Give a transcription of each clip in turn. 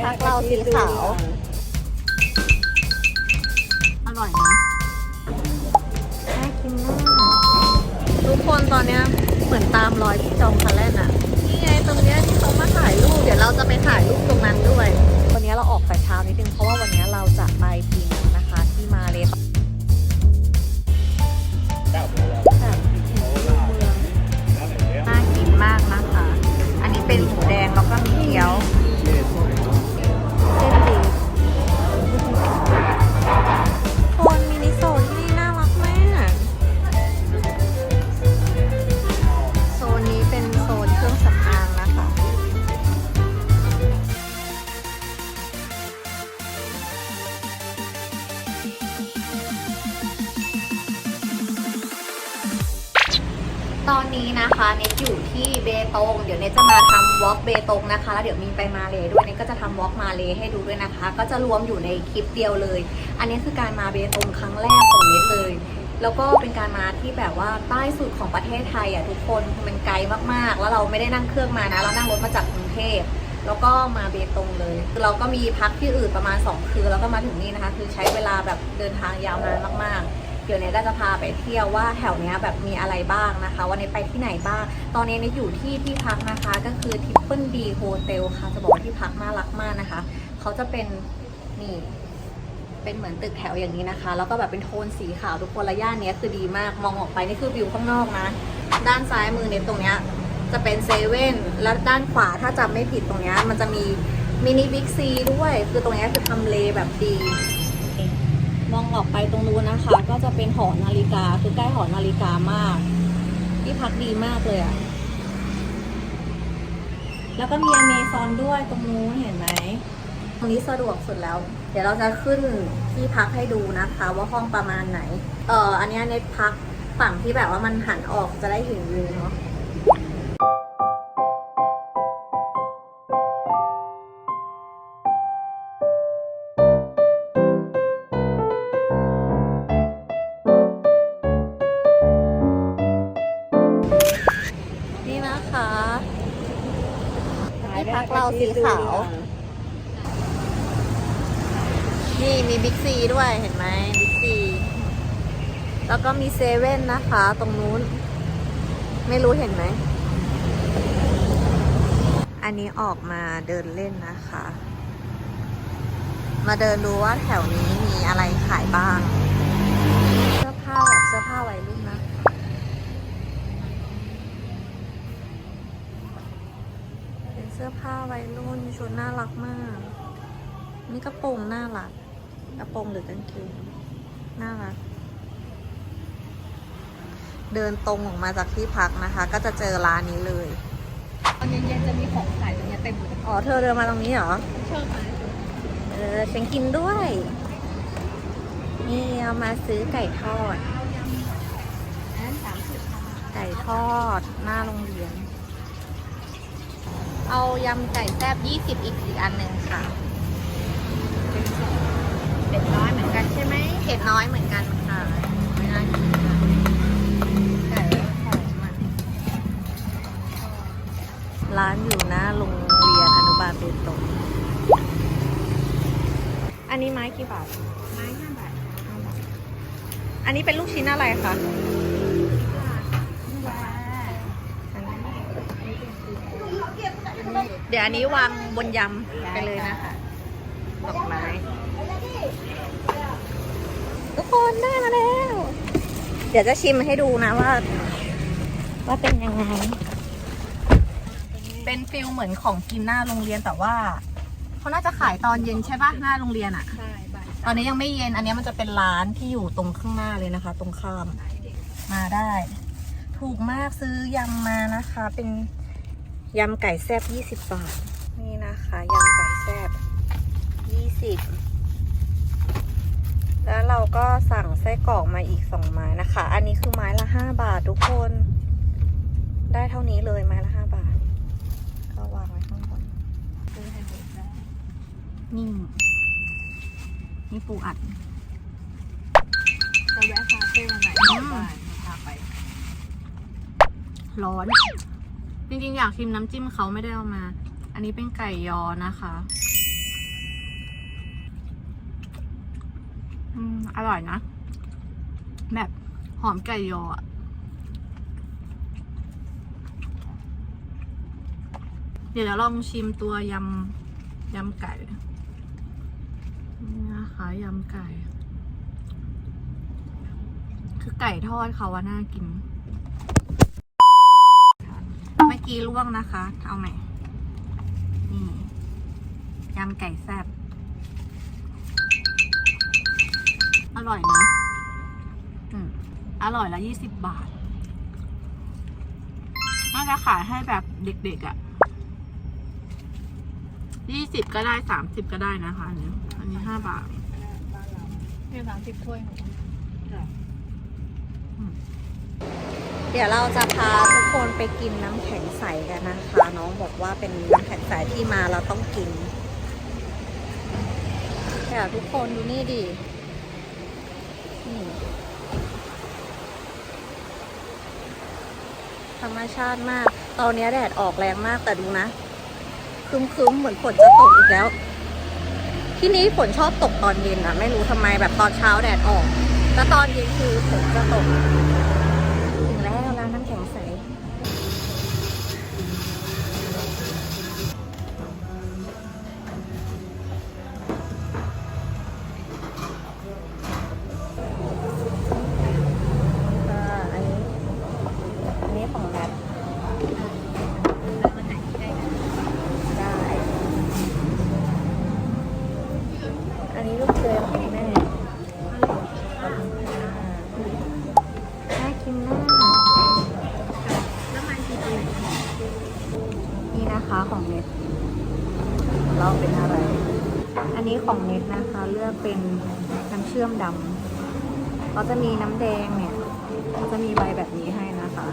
พักเราสีขาว อร่อยนะน่ากินมากทุกคนตอนเนี้ยเหมือนตามรอยพี่จอมคันแรกอะนี่ไงตรงเนี้ยที่เขามาถ่ายรูปเดี๋ยวเราจะไปถ่ายรูปตรงนั้นด้วย วันนี้เราออกแต่เช้านิดนึงเพราะว่าวันนี้เราจะไปปีนังนะคะที่มาเลแบบน่ากินมากนะคะ อันนี้เป็นหมูแดงแล้วก็มีเกี๊ยว ตอนนี้นะคะเนทอยู่ที่เบตง เดี๋ยวเนทจะมาทำวอล์กเบตงนะคะ แล้วเดี๋ยวมีไปมาเลด้วยเนทก็จะทำวอล์กมาเลให้ดูด้วยนะคะ ก็จะรวมอยู่ในคลิปเดียวเลย อันนี้คือการมาเบตงครั้งแรกของเนทเลย แล้วก็เป็นการมาที่แบบว่าใต้สุดของประเทศไทยอะทุกคนคือมันไกลมากๆ แล้วเราไม่ได้นั่งเครื่องมานะ เรานั่งรถมาจากกรุงเทพแล้วก็มาเบตงเลยคือเราก็มีพักที่อื่นประมาณ 2 คืนแล้วก็มาถึงนี่นะคะ คือใช้เวลาแบบเดินทางยาวนานมากๆ เดี๋ยวเนี้ก็จะพาไปเที่ยวว่าแถวเนี้ยแบบมีอะไรบ้างนะคะ วันนี้ไปที่ไหนบ้าง ตอนนี้เนี่ยอยู่ที่ที่พักนะคะก็คือทิปเปิลดีโฮเทลค่ะ จะบอกว่าที่พักน่ารักมากนะคะ เขาจะเป็นนี่เป็นเหมือนตึกแถวอย่างนี้นะคะ แล้วก็แบบเป็นโทนสีขาวทุกคนละย่านเนี้ยคือดีมากมองออกไปนี่คือวิวข้างนอกนะ ด้านซ้ายมือเนี่ยตรงเนี้ยจะเป็นเซเว่นแล้วด้านขวาถ้าจำไม่ผิดตรงเนี้ยมันจะมีมินิบิ๊กซีด้วย คือตรงเนี้ยคือทำเลแบบดี มองออกไปตรงนู้นนะคะ ก็จะเป็นหอนาฬิกาคือใกล้หอนาฬิกามาก ที่พักดีมากเลยอะแล้วก็มีอเมซอนด้วยตรงนู้นเห็นไหมตรงนี้สะดวกสุดแล้ว เดี๋ยวเราจะขึ้นที่พักให้ดูนะคะ ว่าห้องประมาณไหน เอออันนี้ยเน็ตพักฝั่งที่แบบว่ามันหันออกจะได้เห็นวิวเนาะ พักเราสีขาว นี่มีบิ๊กซีด้วยเห็นไหมบิ๊กซีแล้วก็มีเซเว่นนะคะ ตรงนู้น ไม่รู้เห็นไหม อันนี้ออกมาเดินเล่นนะคะ มาเดินดูว่าแถวนี้มีอะไรขายบ้าง เสื้อผ้าแบบเสื้อผ้าวัยรุ่นนะ เป็นเสื้อผ้าวัยรุ่นชุดน่ารักมาก นี่กระโปรงน่ารัก กระโปรงหรือกางเกงน่ารัก เดินตรงออกมาจากที่พักนะคะ ก็จะเจอร้านนี้เลยตอนเย็นๆจะมีของขายตรงเนี้ยเต็มเลยอ๋อเธอเดินมาตรงนี้เหรอ ชอบไหมเออฉันกินด้วย นี่เอามาซื้อไก่ทอด อันนั้นสามสิบค่ะไก่ทอดหน้าโรงเรียน เอายำไก่แซ่บ20 อีกอีกอันหนึ่งค่ะเป็ดน้อยเหมือนกันใช่ไหมเผ็ดน้อยเหมือนกันค่ะไม่น่ากินค่ะไก่หอมอะร้านอยู่หน้าโรงเรียนอนุบาลเบตงอันนี้ไม้กี่บาท ไม้ห้าบาท อันนี้เป็นลูกชิ้นอะไรคะ ว้า อันนี้ เดี๋ยวอันนี้วางบนยำไปเลยนะคะดอกไม้ทุกคนได้มาแล้ว เดี๋ยวจะชิมให้ดูนะว่า ว่าเป็นยังไง เป็นฟิลเหมือนของกินหน้าโรงเรียนแต่ว่าเขาน่าจะขายตอนเย็นใช่ปะหน้าโรงเรียนอะใช่บาทตอนนี้ยังไม่เย็นอันนี้มันจะเป็นร้านที่อยู่ตรงข้างหน้าเลยนะคะ ตรงข้ามมาได้ ถูกมากซื้อยำมานะคะ เป็น ยำไก่แซบ20บาท นี่นะคะยำไก่แซบ20แล้วเราก็สั่งไส้กรอกมาอีก2ไม้นะคะ อันนี้คือไม้ละ5บาททุกคน ได้เท่านี้เลยไม้ละ5บาท ก็วางไว้ข้างบนซื้อให้เด็กได้นี่นี่ปูอัดจะแวะคาเฟ่วันไหนอืมบ้านพาไป ร้อน จริงๆ อยากชิมน้ำจิ้มเขาไม่ได้เอามา อันนี้เป็นไก่ยอนะคะ อืม อร่อยนะ แบบหอมไก่ยอเดี๋ยวเราลองชิมตัวยำยำไก่นะคะยำไก่ คือไก่ทอดเขาว่าน่ากิน อกี้ลวกนะคะ เอาใหม่ นี่ยำไก่แซ่บ อร่อยนะ อืม อร่อยละยี่สิบบาท น่าจะขายให้แบบเด็กๆอะ่ะยี่สิบก็ได้สามสิบก็ได้นะคะ อันนี้ อันนี้ห้าบาทมีสามสิบถ้วยของ เดี๋ยวเราจะพาทุกคนไปกินน้ำแข็งใสกันนะคะน้องบอกว่าเป็นน้ำแข็งใสที่มาเราต้องกินเดี๋ยวทุกคนดูนี่ดิธรรมชาติมาก ตอนนี้แดดออกแรงมากแต่ดูนะครึ้มๆเหมือนฝนจะตกอีกแล้ว ที่นี้ฝนชอบตกตอนเย็นอะไม่รู้ทำไมแบบตอนเช้าแดดออก แล้วตอนเย็นคือฝนจะตก ของเน็ตนะคะ เลือกเป็นน้ำเชื่อมดำก็จะมีน้ำแดงเนี่ยก็จะมีใบแบบนี้ให้นะคะ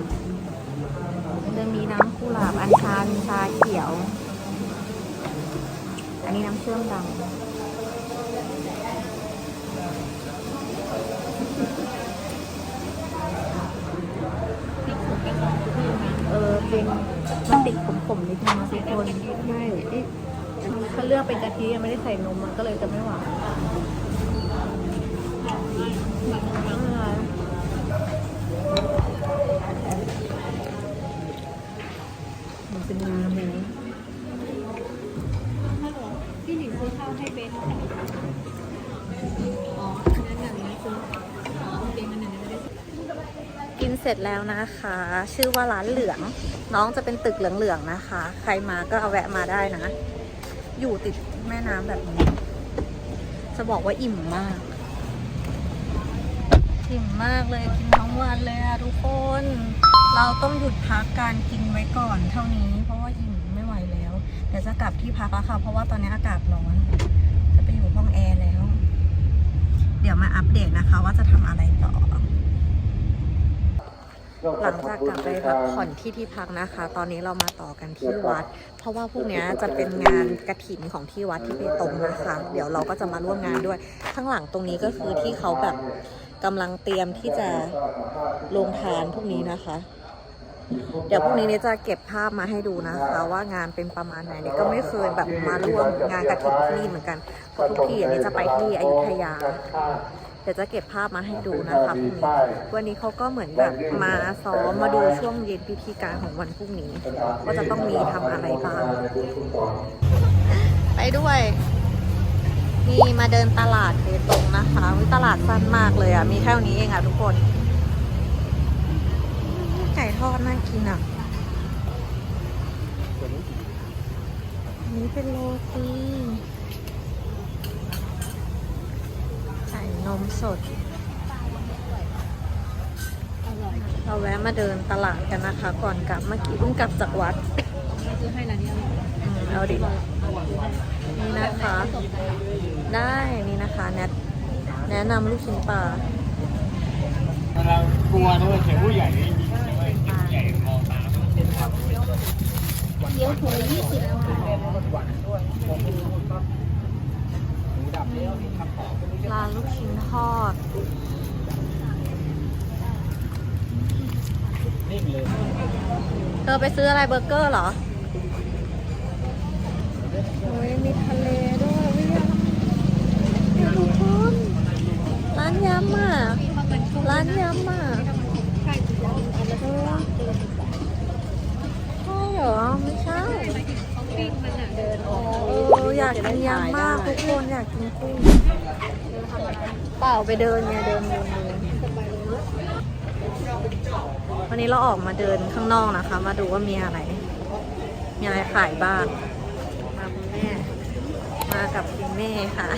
จะมีน้ำกุหลาบอัญชันชาเขียว อันนี้น้ำเชื่อมดำเออเป็นมันติดขมๆนิดนึงนะทุกคนใช่ เอ๊ะถ้าเลือกเป็นกะทิยังไม่ได้ใส่นมมันก็เลยจะไม่หวานอ่ามันเป็นน้ำนี้พี่หนิงซื้อข้าวให้เบนอ๋อนั่นหนังนะซื้ออ๋อเบนมันหนังไม่ได้กินเสร็จแล้วนะคะ ชื่อว่าร้านเหลือง น้องจะเป็นตึกเหลืองๆนะคะ ใครมาก็เอาแวะมาได้นะ อยู่ติดแม่น้ำแบบนี้ จะบอกว่าอิ่มมาก อิ่มมากเลยกินทั้งวันเลยอะทุกคน เราต้องหยุดพักการกินไว้ก่อนเท่านี้ เพราะว่าอิ่มไม่ไหวแล้วเดี๋ยวจะกลับที่พักแล้วค่ะ เพราะว่าตอนนี้อากาศร้อน จะไปอยู่ห้องแอร์แล้ว เดี๋ยวมาอัปเดตนะคะว่าจะทำอะไรต่อ หลังจากกลับไปพักผ่อนที่ที่พักนะคะ ตอนนี้เรามาต่อกันที่วัด เพราะว่าพวกเนี้ยจะเป็นงานกระถินของที่วัดที่เบตรงนะคะ เดี๋ยวเราก็จะมาร่วมงานด้วย ข้างหลังตรงนี้ก็คือที่เขาแบบกำลังเตรียมที่จะลงทานพวกนี้นะคะ เดี๋ยวพรุ่งนี้เนี่ยจะเก็บภาพมาให้ดูนะคะ ว่างานเป็นประมาณไหนเนี่ยก็ไม่เคยแบบมาร่วมงานกระถิ่นที่นี่เหมือนกันเพราะทุกทีอันนี้จะไปที่อยุธยา เดี๋ยวจะเก็บภาพมาให้ดูนะคะพรุ่งนี้วันนี้เขาก็เหมือนแบบมาซ้อมมาดูช่วงเย็นพิธีการของวันพรุ่งนี้ว่าจะต้องมีทำอะไรบ้าง ไปด้วยนี่มาเดินตลาดเบตงนะคะวิตลาดสั้นมากเลยอะ มีแค่นี้เองอะทุกคน ไก่ทอดน่ากินอะอันนี้เป็นโรตีไก่ นมสดอร่อยเราแวะมาเดินตลาดกันนะคะ ก่อนกลับเมื่อกี้เพิ่งกลับจากวัดซื้อให้ร้านนี้อร่อยอืมเอาดิ นี่นะคะ ได้นี่นะคะแนทแนะนำลูกชิ้นปลาเรากลัวด้วยเสียผู้ใหญ่ได้ยินด้วยใหญ่มองตามเกี๊ยวถุงละยี่สิบ ร้านลูกชิ้นทอดเธอไปซื้ออะไรเบอร์เกอร์เหรอโอ้ยมีทะเลด้วยทุกคนร้านยำอะร้านยำอะใช่เหรอ ไม่ใช่อยากกินยำมากทุกคนอยากกินกุ้ง เปล่าไปเดินไงเดินเดินวันนี้เราออกมาเดินข้างนอกนะคะ มาดูว่ามีอะไร มีอะไรขายบ้างมาคุณแม่ มากับคุณแม่ค่ะ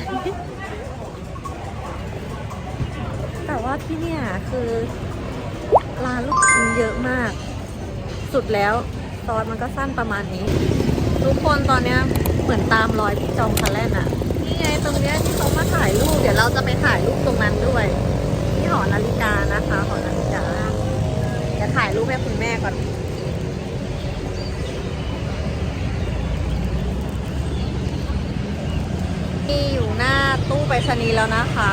แต่ว่าที่เนี่ยคือร้านลูกชิ้นเยอะมาก สุดแล้วซอยมันก็สั้นประมาณนี้ ทุกคนตอนเนี้ยเหมือนตามรอยพี่จอมคาแลนอะ ไงตรงเนี้ยที่เขามาถ่ายรูปเดี๋ยวเราจะไปถ่ายรูปตรงนั้นด้วย ที่หอนาฬิกานะคะหอนาฬิกาจะถ่ายรูปให้คุณแม่ก่อนนี่อยู่หน้าตู้ไปรษณีย์แล้วนะคะ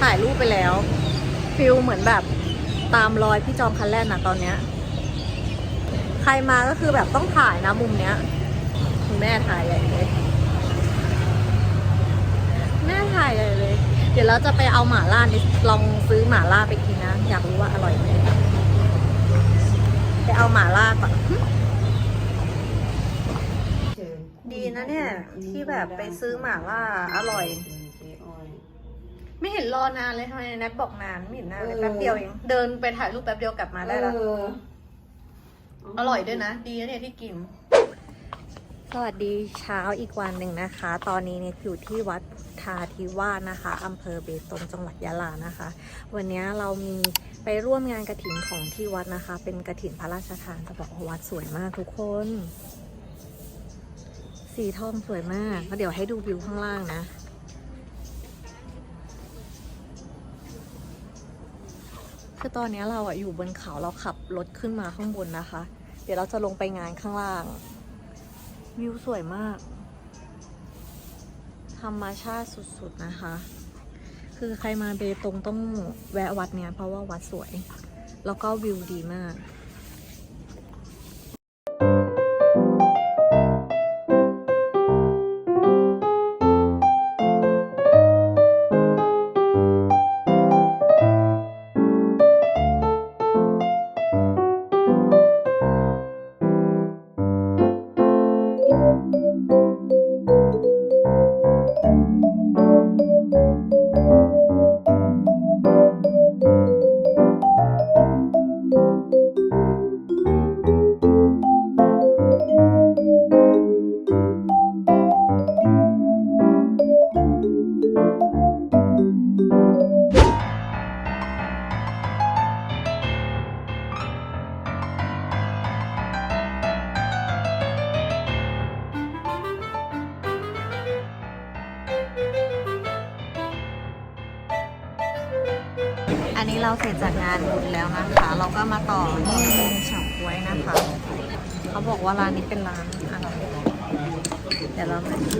ถ่ายรูปไปแล้วฟิลเหมือนแบบตามรอยพี่จอมคันแรกนะตอนเนี้ยใครมาก็คือแบบต้องถ่ายนะมุมเนี้ย คุณแม่ถ่ายใหญ่เลย แม่ถ่ายใหญ่ เลยเดี๋ยวเราจะไปเอาหม่าล่านี่ลองซื้อหม่าล่าไปกินนะ อยากรู้ว่าอร่อยไหมไปเอาหม่าล่าก่อนดีนะเนี่ย ที่แบบไปซื้อหม่าล่าอร่อย ไม่เห็นรอนานเลยทำไมแนทบอกนานไม่เห็นนานเลยเออแป๊บเดียวเองเดินไปถ่ายรูปแป๊บเดียวกลับมาได้แล้วอร่อยด้วยนะ ดีนะเนี่ยที่กิน สวัสดีเช้าอีกวันหนึ่งนะคะ ตอนนี้เนี่ยอยู่ที่วัดพุทธาธิวาสนะคะอำเภอเบตงจังหวัดยะลานะคะ วันนี้เรามีไปร่วมงานกระถินของที่วัดนะคะ เป็นกระถินพระราชทานจะบอกว่าวัดสวยมากทุกคน สีทองสวยมากแล้วเดี๋ยวให้ดูวิวข้างล่างนะ คือตอนนี้เราอะอยู่บนเขาเราขับรถขึ้นมาข้างบนนะคะ เดี๋ยวเราจะลงไปงานข้างล่าง วิวสวยมาก ธรรมชาติสุดๆนะคะ คือใครมาเบตงต้องแวะวัดเนี้ยเพราะว่าวัดสวย แล้วก็วิวดีมาก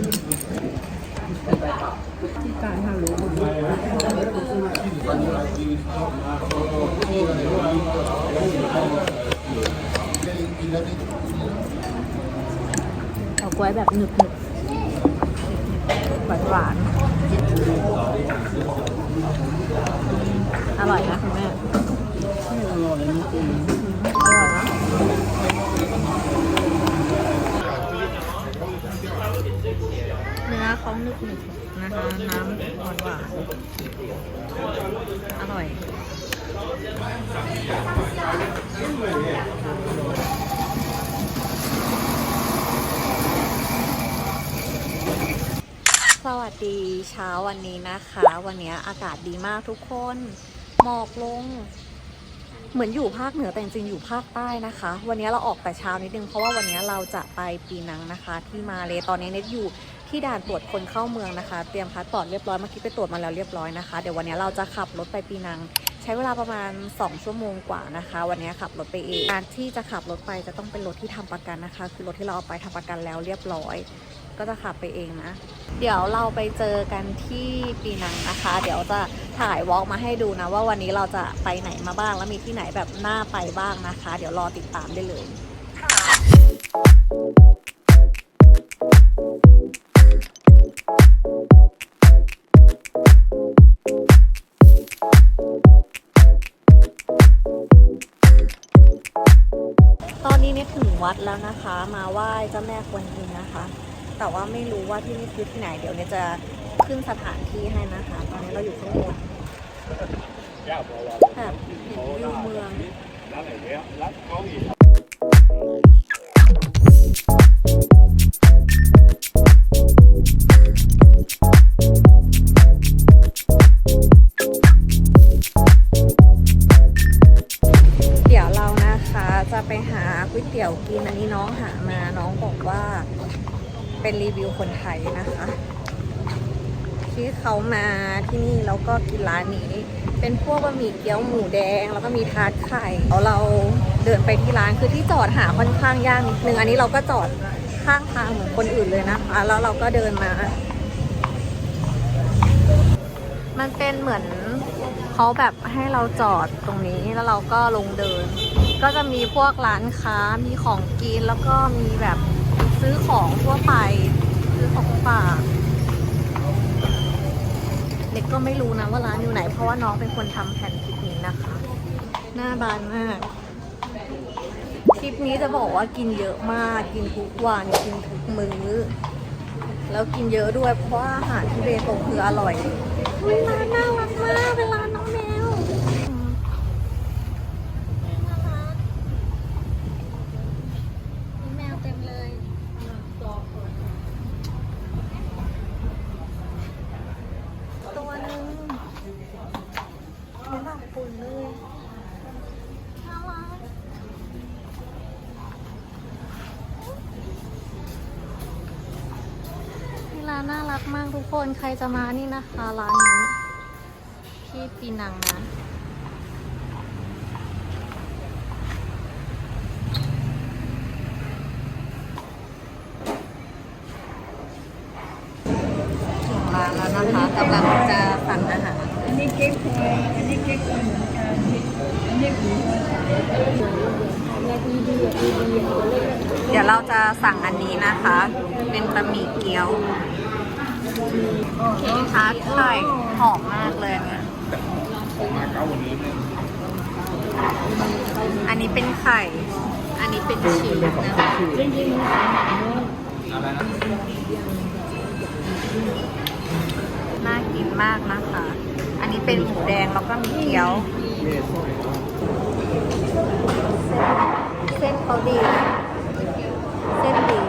ดี๋ยวเราการทำรู้เฉาก๊วยแบบหนึบหนึบหวานหวานอร่อยนะคุณแม่อร่อยนะ เนื้อเขาหนึบหนึบๆนะคะ น้ำหวานหวานๆอร่อยสวัสดีเช้าวันนี้นะคะ วันนี้อากาศดีมากทุกคนหมอกลง เหมือนอยู่ภาคเหนือแต่จริงอยู่ภาคใต้นะคะ วันนี้เราออกแต่เช้านิดนึงเพราะว่าวันนี้เราจะไปปีนังนะคะ ที่มาเลยตอนนี้เน็ตอยู่ ที่ด่านตรวจคนเข้าเมืองนะคะ เตรียมพาสปอร์ตเรียบร้อยเมื่อกี้ไปตรวจมาแล้วเรียบร้อยนะคะ เดี๋ยววันนี้เราจะขับรถไปปีนัง ใช้เวลาประมาณ 2 ชั่วโมงกว่านะคะ วันนี้ขับรถไปเองการที่จะขับรถไปจะต้องเป็นรถที่ทำประกันนะคะ คือรถที่เราเอาไปทำประกันแล้วเรียบร้อย ก็จะขับไปเองนะ เดี๋ยวเราไปเจอกันที่ปีนังนะคะ เดี๋ยวจะถ่ายวอล์กมาให้ดูนะว่าวันนี้เราจะไปไหนมาบ้างแล้วมีที่ไหนแบบน่าไปบ้างนะคะ เดี๋ยวรอติดตามได้เลยตอ แล้วนะคะ มาไหว้เจ้าแม่กวนอิมนะคะ แต่ว่าไม่รู้ว่าที่นี่คือที่ไหน เดี๋ยวเนี่ยจะขึ้นสถานที่ให้นะคะ ตอนนี้เราอยู่ข้างบนแบบเห็นวิวเมือง คนไทยนะคะ ที่เขามาที่นี่แล้วก็กินร้านนี้ เป็นพวกบะหมี่เกี๊ยวหมูแดง แล้วก็มีทาร์ตไข่แล้วเราเดินไปที่ร้านคือที่จอดหาค่อนข้างยากนิดนึงอันนี้เราก็จอดข้างทางเหมือนคนอื่นเลยนะคะ แล้วเราก็เดินมา มันเป็นเหมือนเขาแบบให้เราจอดตรงนี้แล้วเราก็ลงเดิน ก็จะมีพวกร้านค้ามีของกินแล้วก็มีแบบซื้อของทั่วไป ของฝากเด็กก็ไม่รู้นะว่าร้านอยู่ไหน เพราะว่าน้องเป็นคนทำแผ่นคลิปนี้นะคะ หน้าบานมาก คลิปนี้จะบอกว่ากินเยอะมาก กินทุกวันกินทุกมื้อ แล้วกินเยอะด้วยเพราะว่าอาหารที่เบตงคืออร่อยอุ๊ยร้านน่ารักมากเป็นร้านน้องแมวอืมน่ารักมีแมวเต็มเลย ตัวหนึงไม่หลับปุ่นเลยน่ารัก นี่ร้านน่ารักมากทุกคน ใครจะมานี่นะคะร้านนี้ ที่ปีนังนะถึงร้านแล้วนะคะกำลังจะสั่งอาหารอันนี้เก๊กฮวยอันนี้เก๊กฮวยเหมือนกันอันนี้หมูฮวยอยากดีอยากดีดีเดี๋ยวเราจะสั่งอันนี้นะคะ เป็นบะหมี่เกี๊ยว เค้กทาร์ตไข่หอมมากเลยเนี่ยอันนี้เป็นไข่ อันนี้เป็นชีสนะคะจริงๆมันขายหนังเนื้อน่ากินมากนะคะ อันนี้เป็นหมูแดงแล้วก็มีเกี๊ยว เส้นเขาดี เส้นดี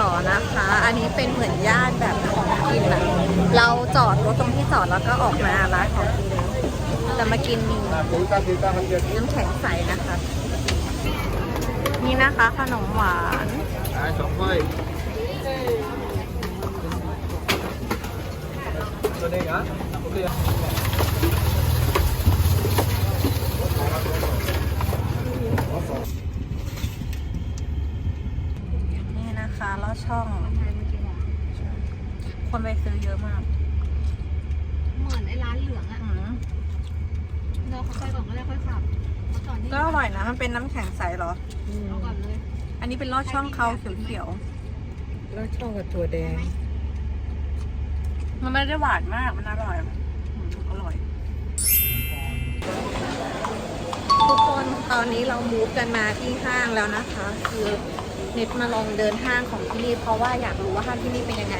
ต่อนะคะ อันนี้เป็นเหมือนย่านแบบของกินอะเราจอดรถตรงที่จอดแล้วก็ออกมาร้านของกินจะมากินมีปุ๋ยตาสีตามันจะน้ำแข็งใสนะคะ นี่นะคะขนมหวานสองถ้วยตัวนี้อะโอเค นี่นะ คะลอดช่อง คนไปซื้อเยอะมาก เหมือนไอ้ร้านเหลืองอะอืมเราเขาไปก่อนก็ได้ค่อยขับเขาจอดนี่ก็อร่อยนะ มันเป็นน้ำแข็งใสเหรอ เอาก่อนเลยอันนี้เป็นลอดช่องเขาเขียวแล้วช่องกับตัวแดง ๆ มันไม่ได้หวานมาก มันอร่อยอืมอร่อย ทุกคนตอนนี้เรามูฟกันมาที่ห้างแล้วนะคะ คือ เน็ตมาลองเดินห้างของที่นี่เพราะว่าอยากรู้ว่าห้างที่นี่เป็นยังไง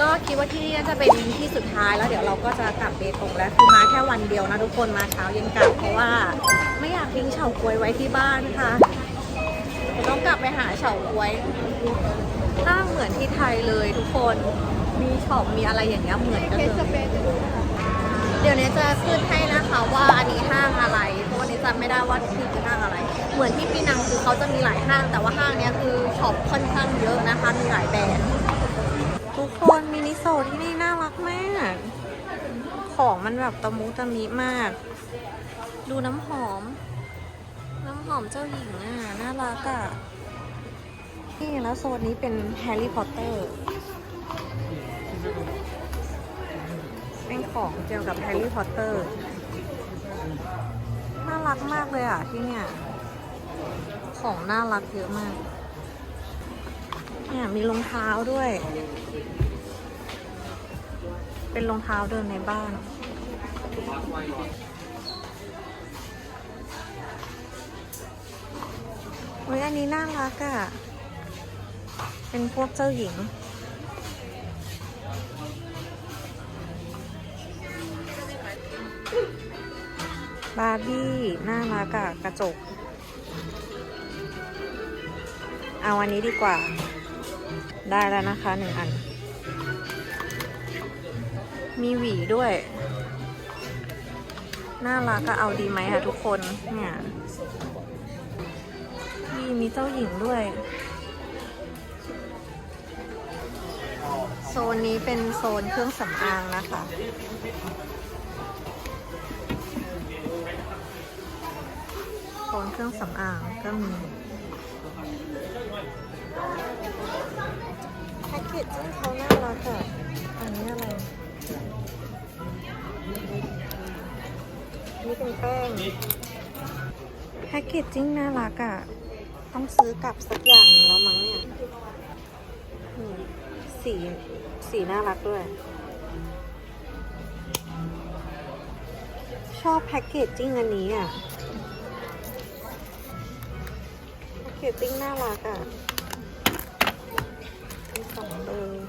ก็คิดว่าที่นี่น่าจะเป็นที่สุดท้ายแล้วเดี๋ยวเราก็จะกลับเบตงแล้วคือมาแค่วันเดียวนะทุกคนมาเช้าเย็นกลับเพราะว่าไม่อยากทิ้งเฉาก๊วยไว้ที่บ้านค่ะเดี๋ยวต้องกลับไปหาเฉาก๊วยห้างเหมือนที่ไทยเลยทุกคนมีช็อปมีอะไรอย่างเงี้ยเหมือนกันเลยเดี๋ยวนี้จะขึ้นให้นะคะว่าอันนี้ห้างอะไรเพราะวันนี้ จำไม่ได้ว่าชื่อคือห้างอะไร เหมือนที่ปีนังคือเขาจะมีหลายห้าง แต่ว่าห้างเนี้ยคือช็อปค่อนข้างเยอะนะคะมีหลายแบรนด์ทุกคนมินิโซที่นี่น่ารักมาก ของมันแบบตะมุตะมิมาก ดูน้ำหอม น้ำหอมเจ้าหญิงอะน่ารักอะนี่แล้วโซนนี้เป็นแฮร์รี่พอตเตอร์ เป็นของเกี่ยวกับแฮร์รี่พอตเตอร์ น่ารักมากเลยอะที่เนี่ย ของน่ารักเยอะมาก เนี่ยมีรองเท้าด้วย เป็นรองเท้าเดินในบ้านเฮ้ยอันนี้น่ารักอะ่ะ เป็นพวกเจ้าหญิง บาร์บี้น่ารักอะกระจก เอาอันนี้ดีกว่า ได้แล้วนะคะหนึ่งอัน มีหวีด้วย น่ารักอะเอาดีไหมอะทุกคนเนี่ยนี่มีเจ้าหญิงด้วย โซนนี้เป็นโซนเครื่องสำอางนะคะ โซนเครื่องสำอางก็มีแพ็กเกจจิ้งเขาน่ารักอะอันนี้อะไร นี่เป็นแป้งแพ็กเกจจิ้งน่ารักอะต้องซื้อกลับสักอย่างแล้วมั้งเนี่ยสีสีน่ารักด้วย ชอบแพ็กเกจจิ้งอันนี้อะ เกจจิ้งน่ารักอะมีสองเบอร์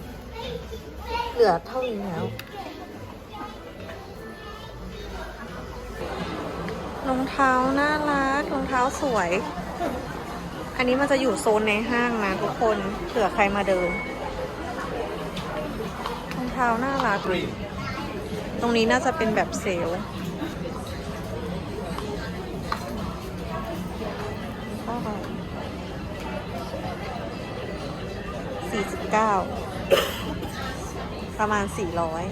เหลือเท่านี้แล้วรองเท้าน่ารักรองเท้าสวย อันนี้มันจะอยู่โซนในห้างนะทุกคนเผื่อใครมาเดินรองเท้าน่ารักตรงนี้น่าจะเป็นแบบเซลล์ สี่สิบเก้าประมาณสี่ร้อย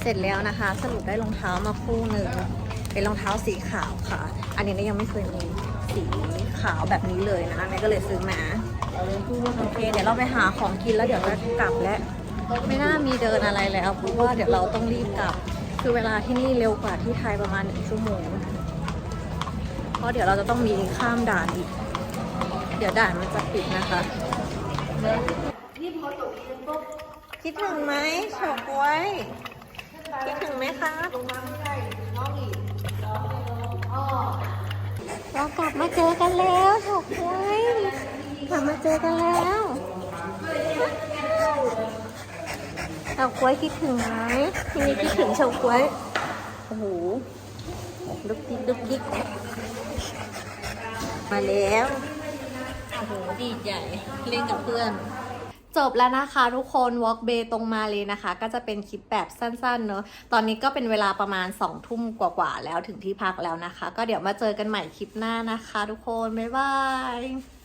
เสร็จแล้วนะคะ สรุปได้รองเท้ามาคู่หนึ่งเป็นรองเท้าสีขาวค่ะ อันนี้เนี่ยยังไม่เคยมีสีขาวแบบนี้เลยนะเนี่ก็เลยซื้อมาโอเคเดี๋ยวเราไปหาของกินแล้วเดี๋ยวจะกลับแล้วไม่น่ามีเดินอะไรแล้วเพราะว่าเดี๋ยวเราต้องรีบกลับ คือเวลาที่นี่เร็วกว่าที่ไทยประมาณหนึ่งชั่วโมง เพราะเดี๋ยวเราจะต้องมีข้ามด่านอีก เดี๋ยวด่านมันจะปิดนะคะคิดถึงไหมเฉาก๊วยคิดถึงไหมคะเรากลับมาเจอกันแล้วเฉาก๊วยกลับมาเจอกันแล้วเฉาก๊วยคิดถึงไหมพี่นี่คิดถึงเฉาก๊วยโอ้โหดุกดิกดุกดิกมาแล้ว โอ้โหดีใจเล่นกับเพื่อน จบแล้วนะคะทุกคน Walk Bay ตรงมาเลยนะคะ ก็จะเป็นคลิปแบบสั้นๆเนอะตอนนี้ก็เป็นเวลาประมาณ2องทุ่มกว่าๆแล้วถึงที่พักแล้วนะคะ ก็เดี๋ยวมาเจอกันใหม่คลิปหน้านะคะ ทุกคน บ๊ายบาย